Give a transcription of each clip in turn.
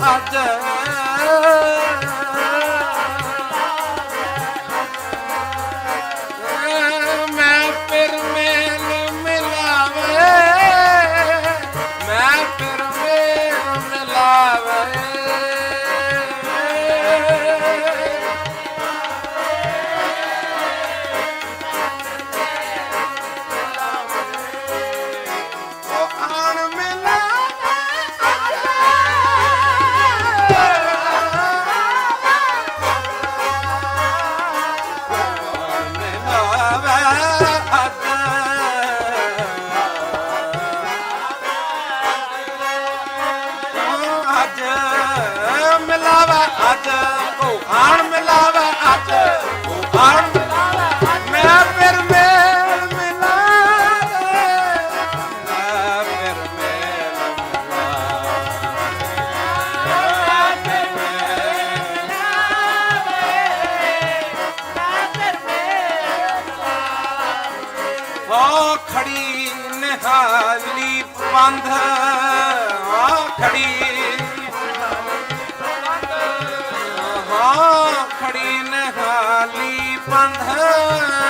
ਅਜ ਕੋ ਖਾਣ ਮਿਲਾਵੇ ਅੱਜ ਕੋ ਖਾਣ ਮੈਂ ਫਿਰ ਮੇਲ ਮਿਲਾਵੇ ਮੈਂ ਫਿਰ ਮੇਲ ਹੋ ਖੜੀ ਨਿਹਾਲੀ ਪੰਧ ਆ ਖੜੀ ਨਿਹਾਲੀ ਪੰਧ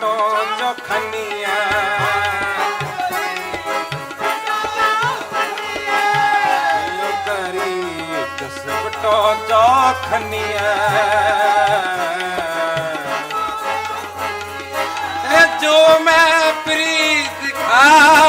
तो जोखनिया गरीब सब तो जोखनिया जो मैं प्रीत खा